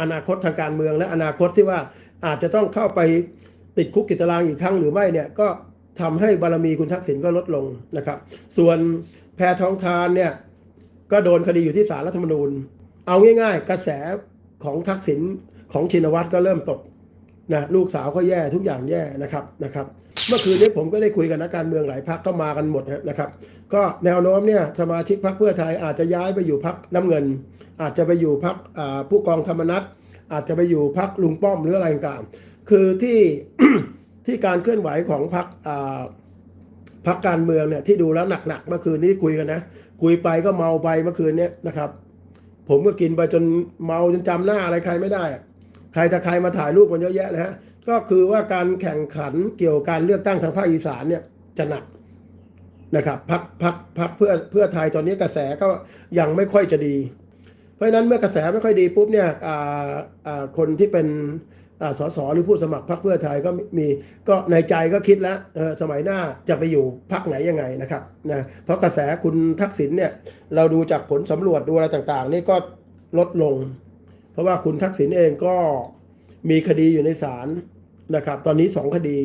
อนาคตทางการเมืองและอนาคตที่ว่าอาจจะต้องเข้าไปติดคุกติดตารางอีกครั้งหรือไม่เนี่ยก็ทำให้บารมีคุณทักษิณก็ลดลงนะครับ ส่วนแพทองทานเนี่ยก็โดนคดีอยู่ที่ศาลรัฐธรรมนูญ เอาง่ายๆ กระแสของทักษิณของชินวัตรก็เริ่มตก นะลูกสาวก็แย่ทุกอย่างแย่นะครับนะครับ เมื่อคืนนี้ผมก็ได้คุยกับนักการเมืองหลายพักก็มากันหมดนะครับ ก็แนวโน้มเนี่ยสมาชิกพรรคเพื่อไทยอาจจะย้ายไปอยู่พรรคน้ำเงิน อาจจะไปอยู่พรรคผู้กองธรรมนัฐอาจจะไปอยู่พรรคลุงป้อมหรืออะไรต่างๆคือที่ที่การเคลื่อนไหวของพรรคพรรคการเมืองเนี่ยที่ดูแล้วหนักๆเมื่อคืนนี้คุยกันนะคุยไปก็เมาไปเมื่อคืนนี้นะครับ ผมก็กินไปจนเมาจนจำหน้าอะไรใครไม่ได้ ใครจะใครมาถ่ายรูปมันเยอะแยะนะฮะก็คือว่าการแข่งขันเกี่ยวกับการเลือกตั้งทางภาคอีสานเนี่ยจะหนักนะครับพักพักพักเพื่อเพื่อไทยตอนนี้กระแสก็ยังไม่ค่อยจะดี เพราะฉะนั้นเมื่อกระแสไม่ค่อยดีปุ๊บเนี่ยคนที่เป็นสสหรือผู้สมัครพรรคเพื่อไทยก็มีก็ในใจก็คิดแล้วสมัยหน้าจะไปอยู่พรรคไหนยังไงนะครับนะเพราะกระแสคุณทักษิณเนี่ยเราดูจากผลสำรวจดูอะไรต่างๆ นี่ก็ลดลง เพราะว่าคุณทักษิณเองก็มีคดีอยู่ในศาลนะครับ ตอนนี้สองคดี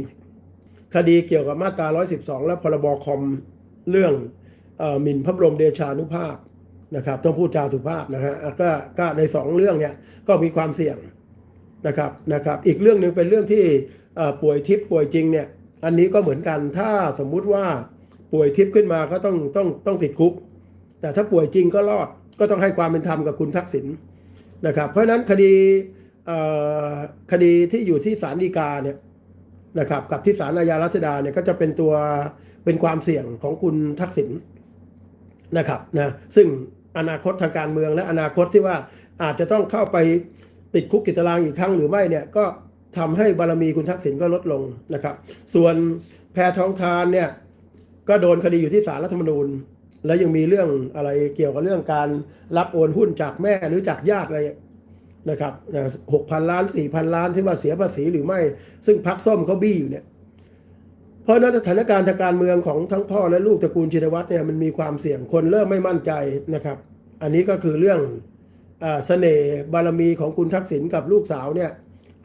คดีเกี่ยวกับมาตรา 112 และพรบคอมเรื่องหมิ่นพระบรมเดชานุภาพนะครับ ต้องพูดจาสุภาพนะฮะก็ก็ในสองเรื่องเนี่ยก็มีความเสี่ยงนะครับนะครับ อีกเรื่องหนึ่งเป็นเรื่องที่ป่วยทิพย์ป่วยจริงเนี่ย อันนี้ก็เหมือนกันถ้าสมมุติว่าป่วยทิพย์ขึ้นมาก็ต้องต้องต้องติดคุก แต่ถ้าป่วยจริงก็รอดก็ต้องให้ความเป็นธรรมกับคุณทักษิณ นะครับเพราะฉะนั้นคดีคดีที่อยู่ที่ศาลฎีกาเนี่ยนะครับกับที่ศาลอาญารัชดาเนี่ยก็จะเป็นตัวเป็นความเสี่ยงของคุณทักษิณนะครับนะซึ่งอนาคตทางการเมืองและอนาคตที่ว่าอาจจะต้องเข้าไปติดคุกติดตารางอีกครั้งหรือไม่เนี่ยก็ทำให้บารมีคุณทักษิณก็ลดลงนะครับ ส่วนแพทองทานเนี่ยก็โดนคดีอยู่ที่ศาลรัฐธรรมนูญ แล้วยังมีเรื่องอะไรเกี่ยวกับเรื่องการรับโอนหุ้นจากแม่หรือจากญาติอะไรนะครับหกพันล้านสี่พันล้านที่ว่าเสียภาษีหรือไม่ ซึ่งพักส้มเขาบี้อยู่เนี่ย เพราะนั้นสถานการณ์ทางการเมืองของทั้งพ่อและลูกตระกูลชินวัตรเนี่ยมันมีความเสี่ยงคนเริ่มไม่มั่นใจนะครับ อันนี้ก็คือเรื่องเสน่ห์บารมีของคุณทักษิณกับลูกสาวเนี่ย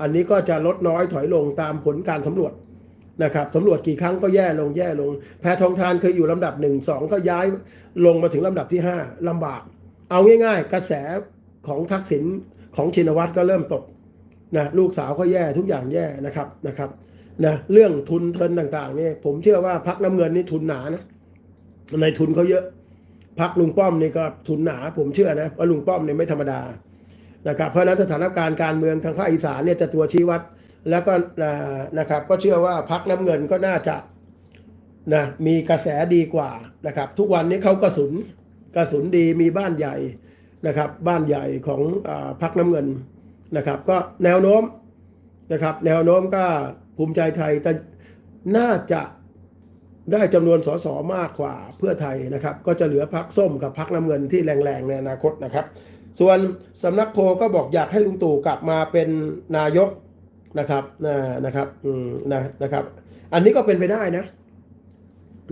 อันนี้ก็จะลดน้อยถอยลงตามผลการสำรวจ นะครับสำรวจกี่ครั้งก็แย่ลงแย่ลง แพทองทานเคยอยู่ลำดับหนึ่งสองก็ย้ายลงมาถึงลำดับที่ห้าลำบาก เอาง่าย ๆ กระแสของทักษิณของชินวัตรก็เริ่มตกนะลูกสาวก็แย่ทุกอย่างแย่นะครับนะครับนะเรื่องทุนเทินต่างๆเนี่ยผมเชื่อว่าพักน้ำเงินนี่ทุนหนานะในทุนเขาเยอะพักลุงป้อมนี่ก็ทุนหนา ผมเชื่อนะว่าลุงป้อมเนี่ยไม่ธรรมดานะครับเพราะนั้นสถานการณ์การเมืองทางภาคอีสานเนี่ยจะตัวชี้วัด แล้วก็นะครับก็เชื่อว่าพักน้ำเงินก็น่าจะนะมีกระแสดีกว่านะครับ ทุกวันนี้เขากระสุนกระสุนดีมีบ้านใหญ่นะครับ บ้านใหญ่ของอพักน้ำเงินนะครับ ก็แนวโน้มนะครับ แนวโน้มก็ภูมิใจไทยแต่น่าจะได้จำนวนสสมากกว่าเพื่อไทยนะครับ ก็จะเหลือพักส้มกับพักน้ำเงินที่แรงๆในอนาคตนะครับ ส่วนสำนักโพก็บอกอยากให้ลุงตู่กลับมาเป็นนายก นะครับนะครับอืมนะนะครับ อันนี้ก็เป็นไปได้นะ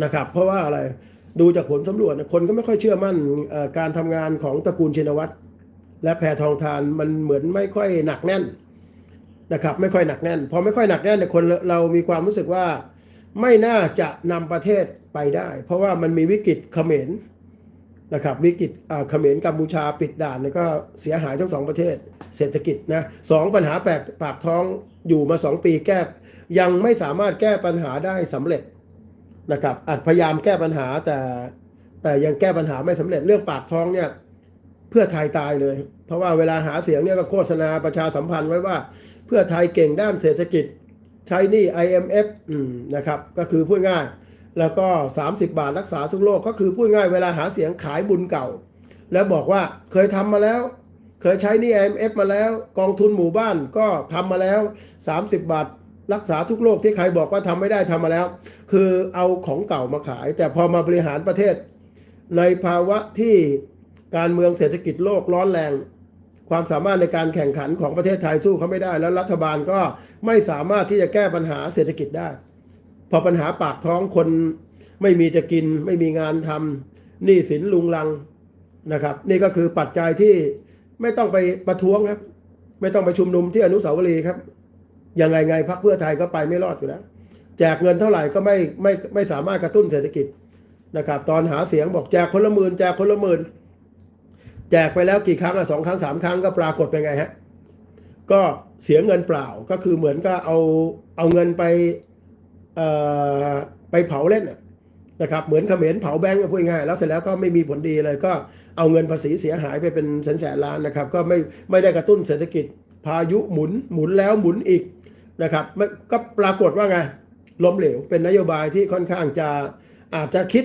นะครับ เพราะว่าอะไรดูจากผลสำรวจคนก็ไม่ค่อยเชื่อมั่นการทำงานของตระกูลชินวัตรและแพทองทานมันเหมือนไม่ค่อยหนักแน่นนะครับ ไม่ค่อยหนักแน่น พอไม่ค่อยหนักแน่นเนี่ยคนเรามีความรู้สึกว่าไม่น่าจะนำประเทศไปได้ เพราะว่ามันมีวิกฤตเขมรนะครับวิกฤตเขมรกัมพูชาปิดด่านก็เสียหายทั้งสองประเทศเศรษฐกิจนะสองปัญหาแปลกปากท้อง อยู่มาสองปีแก้ยังไม่สามารถแก้ปัญหาได้สำเร็จนะครับอาจพยายามแก้ปัญหาแต่แต่ยังแก้ปัญหาไม่สำเร็จเรื่องปากท้องเนี่ยเพื่อไทยตายเลย เพราะว่าเวลาหาเสียงเนี่ยก็โฆษณาประชาสัมพันธ์ไว้ว่า เพื่อไทยเก่งด้านเศรษฐกิจใช้นี่ IMF นะครับก็คือพูดง่าย แล้วก็ 30 บาทรักษาทุกโรคก็คือพูดง่ายเวลาหาเสียงขายบุญเก่า แล้วบอกว่าเคยทำมาแล้ว เคยใช้นี่ IMF มาแล้ว กองทุนหมู่บ้านก็ทำมาแล้ว 30 บาทรักษาทุกโรคที่ใครบอกว่าทำไม่ได้ทำมาแล้ว คือเอาของเก่ามาขาย แต่พอมาบริหารประเทศ ในภาวะที่การเมืองเศรษฐกิจโลกร้อนแรง ความสามารถในการแข่งขันของประเทศไทยสู้เขาไม่ได้ แล้วรัฐบาลก็ไม่สามารถที่จะแก้ปัญหาเศรษฐกิจได้ พอปัญหาปากท้องคนไม่มีจะกิน ไม่มีงานทำหนี้สินลุงลังนะครับ นี่ก็คือปัจจัยที่ ไม่ต้องไปประท้วงครับ ไม่ต้องไปชุมนุมที่อนุสาวรีย์ครับยังไงไงพรรคเพื่อไทยก็ไปไม่รอดอยู่แล้วแจกเงินเท่าไหร่ก็ไม่ไม่ไม่สามารถกระตุ้นเศรษฐกิจนะครับ ตอนหาเสียงบอกแจกคนละหมื่นแจกคนละหมื่นแจกไปแล้วกี่ครั้งอะสองครั้งสามครั้งก็ปรากฏเป็นไงฮะก็เสียเงินเปล่าก็คือเหมือนก็เอาเอาเงินไปเอ่อไปเผาเล่นนะครับ เหมือนเขมรเผาแบงก์พูดง่ายๆแล้วเสร็จแล้วก็ไม่มีผลดีเลยก็ เอาเงินภาษีเสียหายไปเป็นแสนแสนล้านนะครับ ก็ไม่ไม่ได้กระตุ้นเศรษฐกิจพายุหมุนหมุนแล้วหมุนอีกนะครับก็ปรากฏว่าไงล้มเหลว เป็นนโยบายที่ค่อนข้างจะอาจจะคิด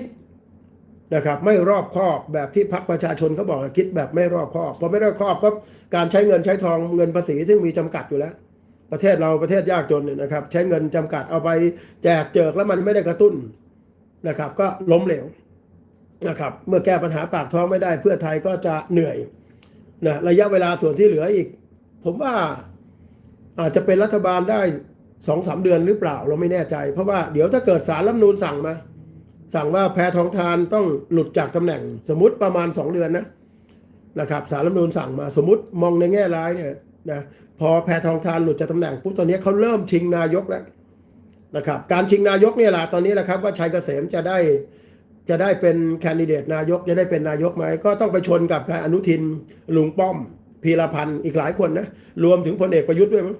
นะครับไม่รอบคอบแบบที่พรรคประชาชนเขาบอกคิดแบบไม่รอบคอบพอไม่รอบคอบก็การใช้เงินใช้ทองเงินภาษีซึ่งมีจำกัดอยู่แล้ว ประเทศเราประเทศยากจนเนี่ยนะครับ ใช้เงินจำกัดเอาไปแจกเจิกแล้วมันไม่ได้กระตุ้นนะครับ ก็ล้มเหลว นะครับเมื่อแก้ปัญหาปากท้องไม่ได้เพื่อไทยก็จะเหนื่อยนะระยะเวลาส่วนที่เหลืออีก ผมว่าอาจจะเป็นรัฐบาลได้สองสามเดือนหรือเปล่าเราไม่แน่ใจ เพราะว่าเดี๋ยวถ้าเกิดสารรัฐมนูญสั่งมา สั่งว่าแพทองทานต้องหลุดจากตำแหน่ง สมมติประมาณสองเดือนนะนะครับสารรัฐมนูญสั่งมาสมมติมองในแง่ร้ายเนี่ยนะพอแพทองทานหลุดจากตำแหน่งปุ๊บตอนนี้เขาเริ่มชิงนายกแล้วนะครับการชิงนายกเนี่ยแหละตอนนี้แหละครับว่าชัยเกษมจะได้ จะได้เป็นแคนดิเดตนายกจะได้เป็นนายกไหมก็ต้องไปชนกับใครอนุทินลุงป้อมพีรพันธ์อีกหลายคนนะรวมถึงพลเอกประยุทธ์ด้วยมั้ง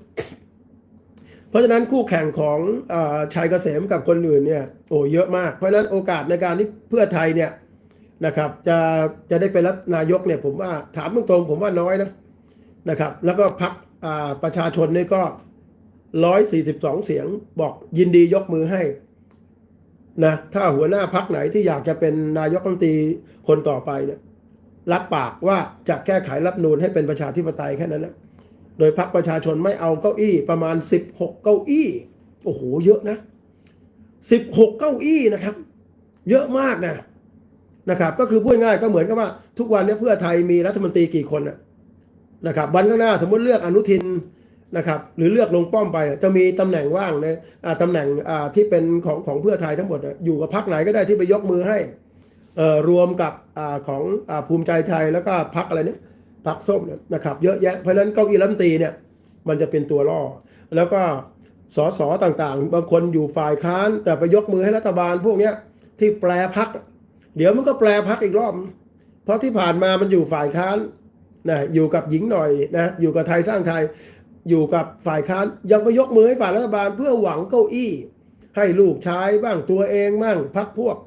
เพราะฉะนั้นคู่แข่งของอาชัยเกษมกับคนอื่นเนี่ยโอ้เยอะมาก เพราะฉะนั้นโอกาสในการที่เพื่อไทยเนี่ยนะครับ จะจะได้เป็นรัฐนายกเนี่ยผมว่าถามตรงๆผมว่าน้อยนะนะครับ แล้วก็พักประชาชนนี่ก็ร้อยสี่สิบสองเสียงบอกยินดียกมือให้ นะถ้าหัวหน้าพักไหนที่อยากจะเป็นนายกรัฐมนตรีคนต่อไปเนี่ยรับปากว่าจะแก้ไขรัฐธรรมนูนให้เป็นประชาธิปไตยแค่นั้นนะโดยพรรคประชาชนไม่เอาเก้าอี้ประมาณ 16 เก้าอี้โอ้โหเยอะนะ 16 เก้าอี้นะครับ เยอะมากนะนะครับ ก็คือพูดง่ายก็เหมือนกับว่า ทุกวันนี้เพื่อไทยมีรัฐมนตรีกี่คนนะนะครับวันข้างหน้าสมมติเลือกอนุทิน นะครับหรือเลือกลงป้อมไปจะมีตำแหน่งว่างในอ่าตำแหน่งที่เป็นของของเพื่อไทยทั้งหมดอยู่กับพรรคไหนก็ได้ที่ไปยกมือให้รวมกับอของอภูมิใจไทยแล้วก็พรรคอะไรเนี่ยพักส้มนนะครับเยอะแยะเพราะฉะนั้นเก้าอี้รัฐมนตรีเนี่ยมันจะเป็นตัวล่อ แล้วก็สสต่างๆ บางคนอยู่ฝ่ายค้าน แต่ไปยกมือให้รัฐบาลพวกเนี้ยที่แปลพัก เดี๋ยวมันก็แปลพักอีกรอบ เพราะที่ผ่านมามันอยู่ฝ่ายค้านนะอยู่กับหญิงหน่อยนะอยู่กับไทยสร้างไทย อยู่กับฝ่ายค้านยังไปยกมือให้ฝ่ายรัฐบาลเพื่อหวังเก้าอี้ ให้ลูกชายบ้างตัวเองบ้างพักพวก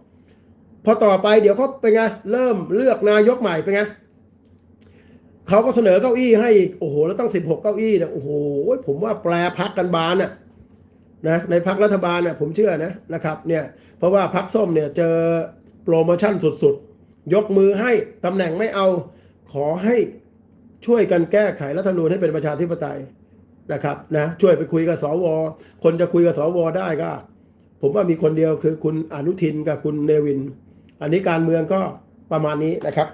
พอต่อไปเดี๋ยวเขาเป็นไงเริ่มเลือกนายกใหม่เป็นไงเขาก็เสนอเก้าอี้ให้อีกโอ้โหแล้วต้องสิบหกเก้าอี้เนี่ยโอ้โหผมว่าแปลพักกันบานน่ะนะในพักรัฐบาลน่ะผมเชื่อนะนะครับเนี่ยเพราะว่าพักส้มเนี่ยเจอโปรโมชั่นสุดๆ ยกมือให้ตำแหน่งไม่เอาขอให้ช่วยกันแก้ไขรัฐธรรมนูญให้เป็นประชาธิปไตย นะครับนะช่วยไปคุยกับสว คนจะคุยกับสวได้ก็ ผมว่ามีคนเดียวคือคุณอนุทินกับคุณเนวิน อันนี้การเมืองก็ประมาณนี้นะครับ